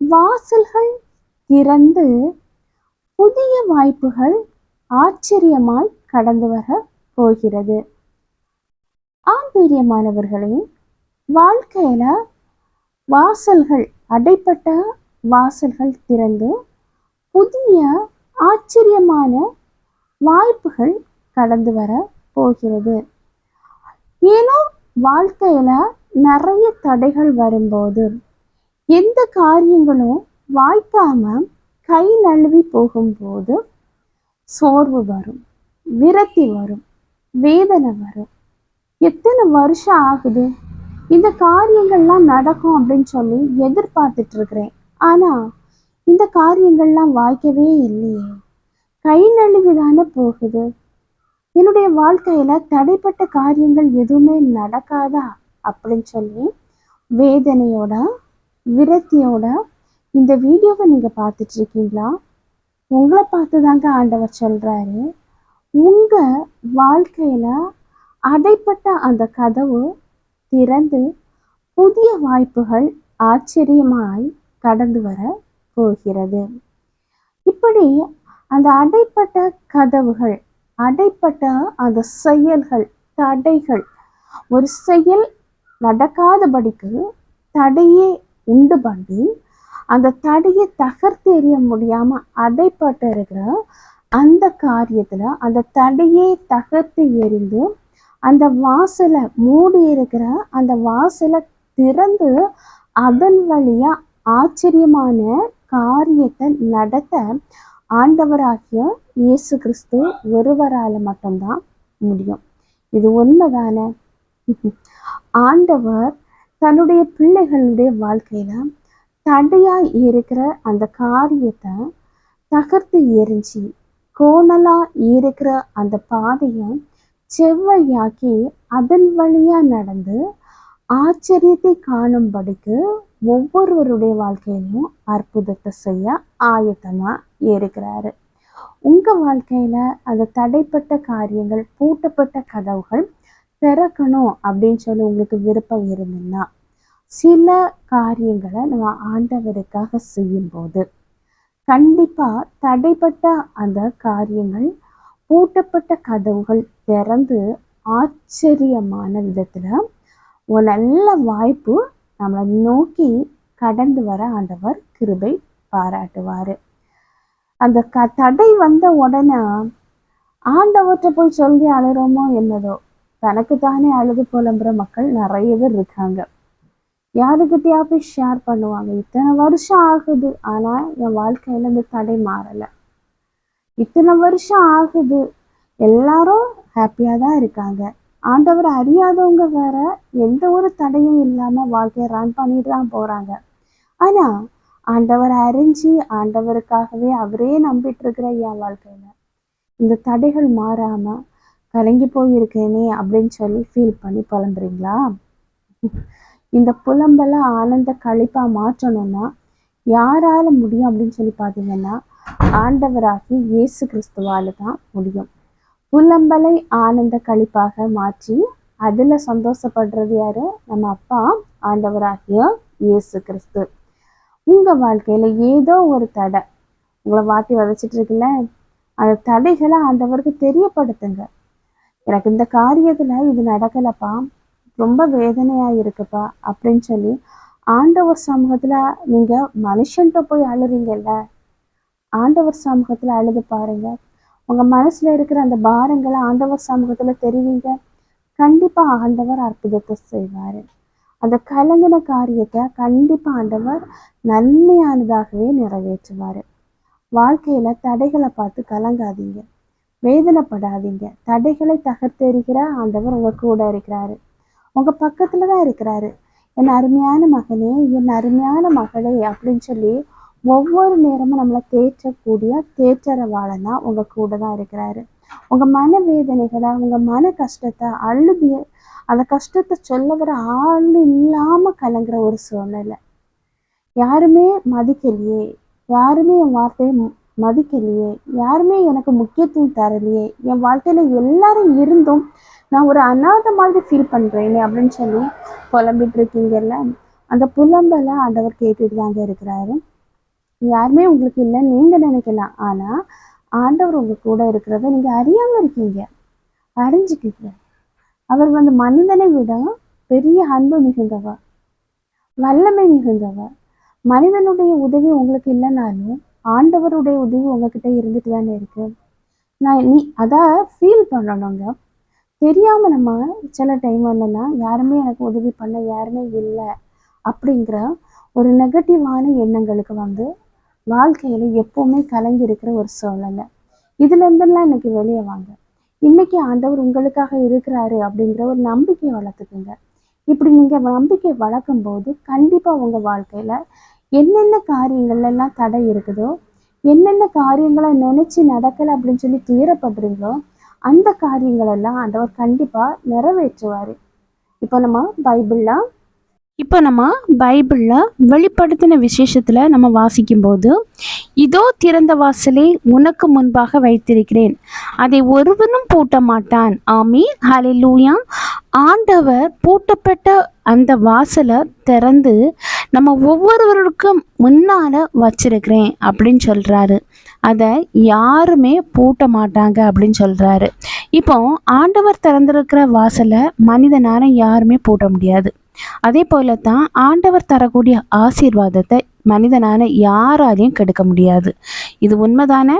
வாசல்கள் திறந்து புதிய வாய்ப்புகள் ஆச்சரியமாய் கடந்து வர போகிறது. ஆம்பீரியமானவர்களின் வாழ்க்கையில வாசல்கள் அடைப்பட்ட வாசல்கள் திறந்து புதிய ஆச்சரியமான வாய்ப்புகள் கடந்து வர போகிறது. ஏனோ வாழ்க்கையில நிறைய தடைகள் வரும்போது எந்த காரியங்களும் வாய்க்காம கை நழுவி போகும்போது சோர்வு வரும் விரக்தி வரும் வேதனை வரும். எத்தனை வருஷம் ஆகுது? இந்த காரியங்கள்லாம் நடக்கும் அப்படின்னு சொல்லி எதிர்பார்த்துட்டு இருக்கிறேன். ஆனா இந்த காரியங்கள்லாம் வாய்க்கவே இல்லையே. கை நழுவி தானே போகுது? என்னுடைய வாழ்க்கையில தடைப்பட்ட காரியங்கள் எதுவுமே நடக்காதா அப்படின்னு சொல்லி வேதனையோட விரக்தியோட இந்த வீடியோவை நீங்கள் பார்த்துட்டு இருக்கீங்களா? உங்களை பார்த்து தாங்க ஆண்டவர் சொல்கிறாரு உங்கள் வாழ்க்கையில் அடைப்பட்ட அந்த கதவு திறந்து புதிய வாய்ப்புகள் ஆச்சரியமாய் கடந்து வர போகிறது. இப்படி அந்த அடைப்பட்ட கதவுகள் அடைப்பட்ட அந்த செயல்கள் தடைகள் ஒரு செயல் நடக்காதபடிக்கு தடையே உண்டு பண்ணி அந்த தடையை தகர்த்து எறிய முடியாம அடைப்பட்டு இருக்கிற அந்த காரியத்துல அந்த தடையை தகர்த்து எறிந்து அந்த வாசலை மூடி இருக்கிற அந்த வாசலை திறந்து அதன் வழியா ஆச்சரியமான காரியத்தை நடத்த ஆண்டவராகிய இயேசு கிறிஸ்து ஒருவரால மட்டும்தான் முடியும். இது உண்மைதானே? ஆண்டவர் தன்னுடைய பிள்ளைகளுடைய வாழ்க்கையில தடையாய் இருக்கிற அந்த காரியத்தை தகர்த்து எரிஞ்சு கோணலா இருக்கிற அந்த பாதையை செவ்வையாக்கி அதன் வழியா நடந்து ஆச்சரியத்தை காணும்படிக்கு ஒவ்வொருவருடைய வாழ்க்கையிலும் அற்புதத்தை செய்ய ஆயத்தமா இருக்கிறாரு. உங்க வாழ்க்கையில அந்த தடைப்பட்ட காரியங்கள் பூட்டப்பட்ட கதவுகள் திறக்கணும் அப்படின்னு சொல்லி உங்களுக்கு விருப்பம் இருந்ததுன்னா சில காரியங்களை நம்ம ஆண்டவருக்காக செய்யும்போது கண்டிப்பா தடைப்பட்ட அந்த காரியங்கள் பூட்டப்பட்ட கதவுகள் திறந்து ஆச்சரியமான விதத்துல ஒரு நல்ல வாய்ப்பு நம்மளை நோக்கி கடந்து வர ஆண்டவர் கிருபை பாராட்டுவார். அந்த க தடை வந்த உடனே ஆண்டவர்கிட்ட போய் சொல்லி அழுகிறோமோ என்னதோ? தனக்கு தானே அழுது புலம்புற மக்கள் நிறைய பேர் இருக்காங்க. யாருக்கிட்டயா போய் ஷேர் பண்ணுவாங்க. இத்தனை வருஷம் ஆகுது. ஆனா என் வாழ்க்கையில இந்த தடை மாறல. இத்தனை வருஷம் ஆகுது. எல்லாரும் ஹாப்பியா தான் இருக்காங்க. ஆண்டவர் அறியாதவங்க வேற எந்த ஒரு தடையும் இல்லாம வாழ்க்கையை ரன் பண்ணிட்டு தான் போறாங்க. ஆனா ஆண்டவர் அறிஞ்சு ஆண்டவருக்காகவே அவரே நம்பிட்டு இருக்கிற என் வாழ்க்கையில இந்த தடைகள் மாறாம கலங்கி போயிருக்கேனே அப்படின்னு சொல்லி ஃபீல் பண்ணி புலம்புறீங்களா? இந்த புலம்பலை ஆனந்த கழிப்பா மாற்றணும்னா யாரால முடியும் அப்படின்னு சொல்லி பார்த்தீங்கன்னா ஆண்டவராகி இயேசு கிறிஸ்துவால தான் முடியும். புலம்பலை ஆனந்த கழிப்பாக மாற்றி அதுல சந்தோஷப்படுறது யாரு? நம்ம அப்பா ஆண்டவராகிய இயேசு கிறிஸ்து. உங்க வாழ்க்கையில ஏதோ ஒரு தடை. உங்களை வாட்டி வதச்சிட்டு இருக்குல்ல? அந்த தடைகளை ஆண்டவருக்கு தெரியப்படுத்துங்க. எனக்கு இந்த காரியத்துல இது நடக்கலப்பா ரொம்ப வேதனையா இருக்குப்பா அப்படின்னு சொல்லி ஆண்டவர் சமூகத்துல நீங்க மனுஷன்கிட்ட போய் அழுறீங்கல்ல? ஆண்டவர் சமூகத்துல அழுது பாருங்க. உங்க மனசுல இருக்கிற அந்த பாரங்களை ஆண்டவர் சமூகத்துல தெரிவிங்க. கண்டிப்பா ஆண்டவர் அற்புதத்தை செய்வார். அந்த கலங்கின காரியத்தை கண்டிப்பா ஆண்டவர் நன்மையானதாகவே நிறைவேற்றுவாரு. வாழ்க்கையில தடைகளை பார்த்து கலங்காதீங்க. வேதனைப்படாதீங்க. தடைகளை தகர்த்தெறிகிற ஆண்டவர் உங்க கூட இருக்கிறாரு. உங்க பக்கத்துல தான் இருக்கிறாரு. என் அருமையான மகனே என் அருமையான மகளே அப்படின்னு சொல்லி ஒவ்வொரு நேரமும் நம்மளை தேற்றக்கூடிய தேற்றரவாளனா உங்க கூட தான் இருக்கிறாரு. உங்க மன வேதனைகளை உங்க மன கஷ்டத்தை அழுதிய அந்த கஷ்டத்தை சொல்ல வர ஆள் இல்லாம கலங்குற ஒரு சூழ்நிலை. யாருமே மதிக்கலையே. யாருமே என் வார்த்தையை மதிக்கலையே. யாருமே எனக்கு முக்கியத்துவம் தரலையே. என் வாழ்க்கையில எல்லாரும் இருந்தும் நான் ஒரு அனாதை மாதிரி ஃபீல் பண்ணுறேனே அப்படின்னு சொல்லி புலம்பிட்டு இருக்கீங்கல்ல அந்த புலம்பலை ஆண்டவர் கேட்டுட்டு தாங்க இருக்கிறாரு. யாருமே உங்களுக்கு இல்லை நீங்க நினைக்கலாம். ஆனா ஆண்டவர் உங்க கூட இருக்கிறத நீங்க அறியாம இருக்கீங்க. அறிஞ்சுக்கீங்க. அவர் வந்து மனிதனை விட பெரிய அன்பு மிகுந்தவர். வல்லமை மிகுந்தவர். மனிதனுடைய உதவி உங்களுக்கு இல்லைனாலும் ஆண்டவருடைய உதவி உங்ககிட்ட இருந்துட்டு தானே இருக்கு? நான் நீ அதை ஃபீல் பண்ணணுங்க. தெரியாம நம்ம சில டைம் என்னன்னா யாருமே எனக்கு உதவி பண்ண யாருமே இல்லை அப்படிங்கிற ஒரு நெகட்டிவான எண்ணங்களுக்கு வந்து வாழ்க்கையில எப்பவுமே கலங்கி இருக்கிற ஒரு சூழ்நிலை. இதுல இருந்தெல்லாம் இன்னைக்கு வெளியே வாங்க. இன்னைக்கு ஆண்டவர் உங்களுக்காக இருக்கிறாரு அப்படிங்கிற ஒரு நம்பிக்கையை வளர்த்துக்குங்க. இப்படி நீங்க நம்பிக்கை வளர்க்கும் போது கண்டிப்பா உங்க வாழ்க்கையில என்னென்ன காரியங்கள்ல எல்லாம் தடை இருக்குதோ என்னென்ன காரியங்களை நினைச்சு நடக்கலை அப்படின்னு சொல்லி துயரப்படுறீங்களோ அந்த காரியங்களெல்லாம் ஆண்டவர் கண்டிப்பா நிறைவேற்றுவாரு. இப்போ நம்ம பைபிள்ல இப்போ நம்ம பைபிளில் வெளிப்படுத்தின விசேஷத்தில் நம்ம வாசிக்கும்போது இதோ திறந்த வாசலை உனக்கு முன்பாக வைத்திருக்கிறேன். அதை ஒருவனும் பூட்ட மாட்டான் ஆமி ஹalleluya. ஆண்டவர் பூட்டப்பட்ட அந்த வாசலை திறந்து நம்ம ஒவ்வொருவருக்கும் முன்னால் வச்சிருக்கிறேன் அப்படின்னு சொல்கிறாரு அதை யாருமே பூட்ட மாட்டாங்க அப்படின்னு சொல்கிறாரு இப்போ ஆண்டவர் திறந்திருக்கிற வாசலை மனிதனால யாருமே பூட்ட முடியாது. அதே போல தான் ஆண்டவர் தரக்கூடிய ஆசீர்வாதத்தை மனிதனான யாராலையும் கெடுக்க முடியாது. இது உண்மைதானே?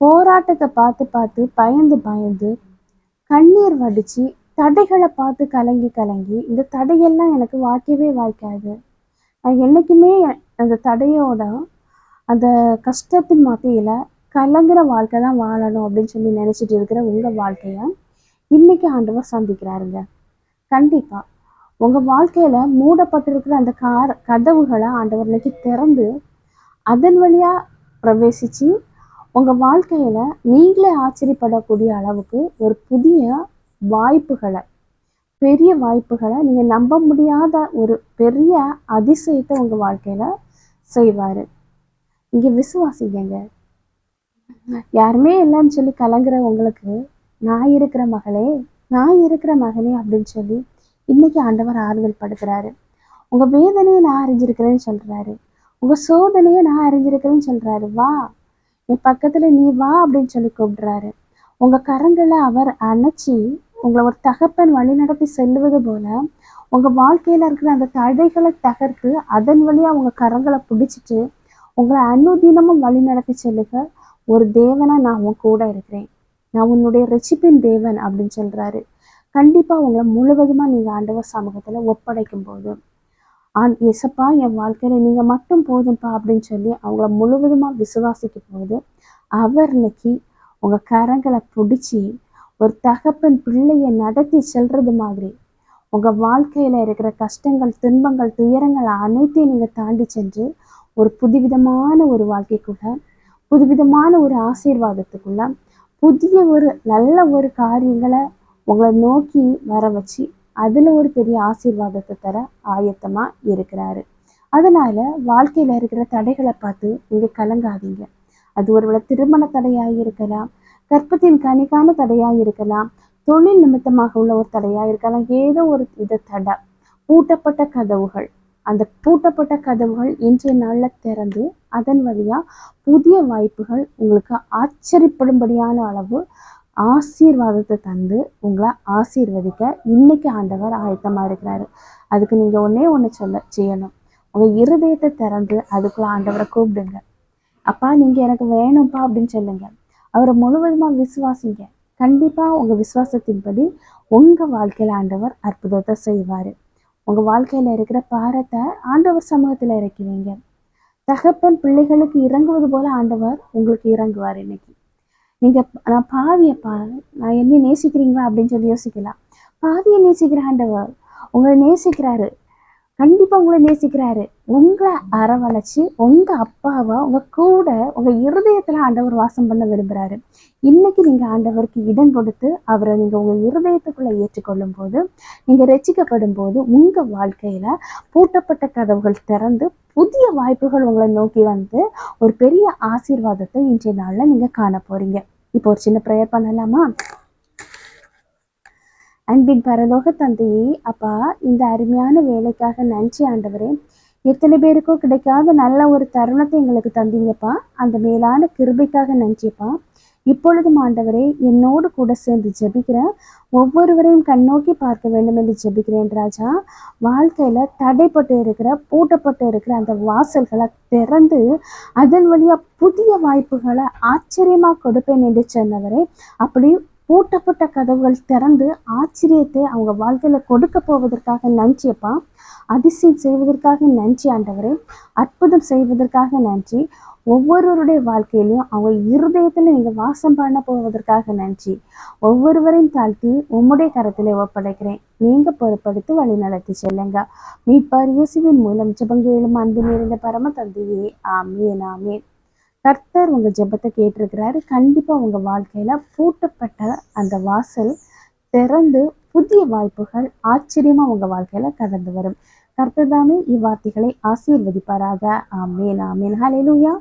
போராட்டத்தை பார்த்து பார்த்து பயந்து பயந்து கண்ணீர் வடிச்சு தடைகளை பார்த்து கலங்கி கலங்கி இந்த தடையெல்லாம் எனக்கு வாய்க்கவே வாய்க்காது. நான் என்னைக்குமே அந்த தடையோட அந்த கஷ்டத்தின் மத்தியில் கலங்குற வாழ்க்கை தான் வாழணும் அப்படின்னு சொல்லி நினச்சிட்டு இருக்கிற உங்கள் வாழ்க்கையை இன்றைக்கி ஆண்டவர் சந்திக்கிறாருங்க. கண்டிப்பாக உங்கள் வாழ்க்கையில் மூடப்பட்டிருக்கிற அந்த கார் கதவுகளை ஆண்டவர் இன்னைக்கு திறந்து அதன் வழியாக பிரவேசிச்சு உங்கள் வாழ்க்கையில் நீங்களே ஆச்சரியப்படக்கூடிய அளவுக்கு ஒரு புதிய வாய்ப்புகளை பெரிய வாய்ப்புகளை நீங்கள் நம்ப முடியாத ஒரு பெரிய அதிசயத்தை உங்கள் வாழ்க்கையில் செய்வார். இங்க விசுவாசிங்க. யாருமே இல்லைன்னு சொல்லி கலங்குற உங்களுக்கு நான் இருக்கிற மகளே நான் இருக்கிற மகனே அப்படின்னு சொல்லி இன்னைக்கு ஆண்டவர் ஆறுதல் படுத்துறாரு உங்க வேதனையை நான் அறிஞ்சிருக்கிறேன்னு சொல்றாரு. உங்க சோதனையை நான் அறிஞ்சிருக்கிறேன்னு சொல்றாரு. வா என் பக்கத்துல நீ வா அப்படின்னு சொல்லி கூப்பிடுறாரு. உங்க கரங்களை அவர் அணைச்சி உங்களை ஒரு தகப்பன் வழி நடத்தி செல்லுவது போல உங்க வாழ்க்கையில இருக்கிற அந்த தடைகளை தகர்த்து அதன் வழியா உங்க கரங்களை பிடிச்சிட்டு உங்களை அனுதினமும் வழி நடத்தி செல்லுக ஒரு தேவனா நான் உன் கூட இருக்கிறேன். நான் உன்னுடைய ரட்சிப்பின் தேவன் அப்படின்னு சொல்றாரு. கண்டிப்பா உங்களை முழுவதுமா நீங்க ஆண்டவர் சமூகத்துல ஒப்படைக்கும் போது ஆண் எசப்பா என் வாழ்க்கையில நீங்க மட்டும் போதும்ப்பா அப்படின்னு சொல்லி அவங்கள முழுவதுமா விசுவாசிக்கும் போது அவர் இன்னைக்கு உங்க கரங்களை பிடிச்சி ஒரு தகப்பன் பிள்ளையை நடத்தி செல்றது மாதிரி உங்கள் வாழ்க்கையில் இருக்கிற கஷ்டங்கள் துன்பங்கள் துயரங்கள் அனைத்தையும் நீங்கள் தாண்டி சென்று ஒரு புதுவிதமான ஒரு வாழ்க்கைக்குள்ள புதுவிதமான ஒரு ஆசீர்வாதத்துக்குள்ள புதிய ஒரு நல்ல ஒரு காரியங்களை உங்களை நோக்கி வர வச்சு அதில் ஒரு பெரிய ஆசீர்வாதத்தை தர ஆயத்தமாக இருக்கிறாரு. அதனால வாழ்க்கையில் இருக்கிற தடைகளை பார்த்து இங்கே கலங்காதீங்க. அது ஒருவேளை திருமண தடையாக இருக்கலாம் கற்பத்தின் கனிக்கான தடையாக இருக்கலாம் தொழில் நிமித்தமாக உள்ள ஒரு தடையாக இருக்கலாம் ஏதோ ஒரு வித தடை பூட்டப்பட்ட கதவுகள் அந்த பூட்டப்பட்ட கதவுகள் இன்றைய நாளில் திறந்து அதன் வழியாக புதிய வாய்ப்புகள் உங்களுக்கு ஆச்சரியப்படும்படியான அளவு ஆசீர்வாதத்தை தந்து உங்களை ஆசீர்வதிக்க இன்னைக்கு ஆண்டவர் ஆயத்தமாக இருக்கிறாரு. அதுக்கு நீங்கள் ஒன்றே ஒன்று சொல்ல செய்யணும். உங்கள் இருதயத்தை திறந்து அதுக்குள்ள ஆண்டவரை கூப்பிடுங்க. அப்பா நீங்கள் எனக்கு வேணும்ப்பா அப்படின்னு சொல்லுங்க. அவரை முழுவதுமாக விசுவாசிங்க. கண்டிப்பாக உங்கள் விசுவாசத்தின்படி உங்கள் வாழ்க்கையில் ஆண்டவர் அற்புதத்தை செய்வார். உங்க வாழ்க்கையில இருக்கிற பாரத்தை ஆண்டவர் சமூகத்துல இறக்கி வைங்க தகப்பன் பிள்ளைகளுக்கு இறங்குவது போல ஆண்டவர் உங்களுக்கு இறங்குவார் இன்னைக்கு. நீங்க நான் பாவியப்பா நான் என்ன நேசிக்கிறீங்களா அப்படின்னு சொல்லி யோசிக்கலாம். பாவியை நேசிக்கிற ஆண்டவர் உங்களை நேசிக்கிறாரு. கண்டிப்பா உங்களை நேசிக்கிறாரு. உங்களை அரவணைச்சு உங்க அப்பாவை உங்க கூட உங்க இருதயத்துல ஆண்டவர் வாசம் பண்ண விரும்புறாரு. இன்னைக்கு நீங்க ஆண்டவருக்கு இடம் கொடுத்து அவரை நீங்க உங்க இருதயத்துக்குள்ள ஏற்றுக்கொள்ளும் போது நீங்க ரசிக்கப்படும் போது உங்க வாழ்க்கையில பூட்டப்பட்ட கதவுகள் திறந்து புதிய வாய்ப்புகள் உங்களை நோக்கி வந்து ஒரு பெரிய ஆசீர்வாதத்தை இன்றைய நாள்ல நீங்க காண போறீங்க இப்போ ஒரு சின்ன ப்ரேயர் பண்ணலாமா? அன்பின் பரலோக தந்தையே அப்பா இந்த அருமையான வேலைக்காக நன்றி ஆண்டவரே. எத்தனை பேருக்கோ கிடைக்காத நல்ல ஒரு தருணத்தை எங்களுக்கு தந்தீங்கப்பா. அந்த மேலான கிருபைக்காக நன்றிப்பா இப்பொழுதும் ஆண்டவரே என்னோடு கூட சேர்ந்து ஜெபிக்கிறேன் ஒவ்வொருவரையும் கண்ணோக்கி பார்க்க வேண்டும் என்று ஜபிக்கிறேன் ராஜா. வாழ்க்கையில் தடைப்பட்டு இருக்கிற பூட்டப்பட்டு இருக்கிற அந்த வாசல்களை திறந்து அதன் வழியாக புதிய வாய்ப்புகளை ஆச்சரியமாக கொடுப்பேன் என்று சொன்னவரே அப்படி பூட்டப்பட்ட கதவுகள் திறந்து ஆச்சரியத்தை அவங்க வாழ்க்கையில் கொடுக்க போவதற்காக நன்றியப்பா அதிசயம் செய்வதற்காக நன்றி ஆண்டவரே. அற்புதம் செய்வதற்காக நன்றி. ஒவ்வொருவருடைய வாழ்க்கையிலையும் அவங்க இருதயத்தில் நீங்கள் வாசம் பண்ண போவதற்காக நன்றி. ஒவ்வொருவரையும் தாழ்த்தி உம்முடைய கரத்தில் ஒப்படைக்கிறேன். நீங்கள் பொறுப்படுத்தி வழி நடத்தி செல்லுங்க. மீட்பார் இயேசுவின் மூலம் ஜெபங்கேளும் அன்பு நிறைந்த பரம தந்தையே. ஆமேன் ஆமேன். கர்த்தர் உங்க ஜெபத்தை கேட்டிருக்கிறாரு. கண்டிப்பா உங்க வாழ்க்கையில பூட்டப்பட்ட அந்த வாசல் திறந்து புதிய வாய்ப்புகள் ஆச்சரியமா உங்கள் வாழ்க்கையில கடந்து வரும். கர்த்தர் தாமே இவ்வார்த்தைகளை ஆசீர்வதிப்பாராக. ஆமேன் ஆமேன். ஹalleluya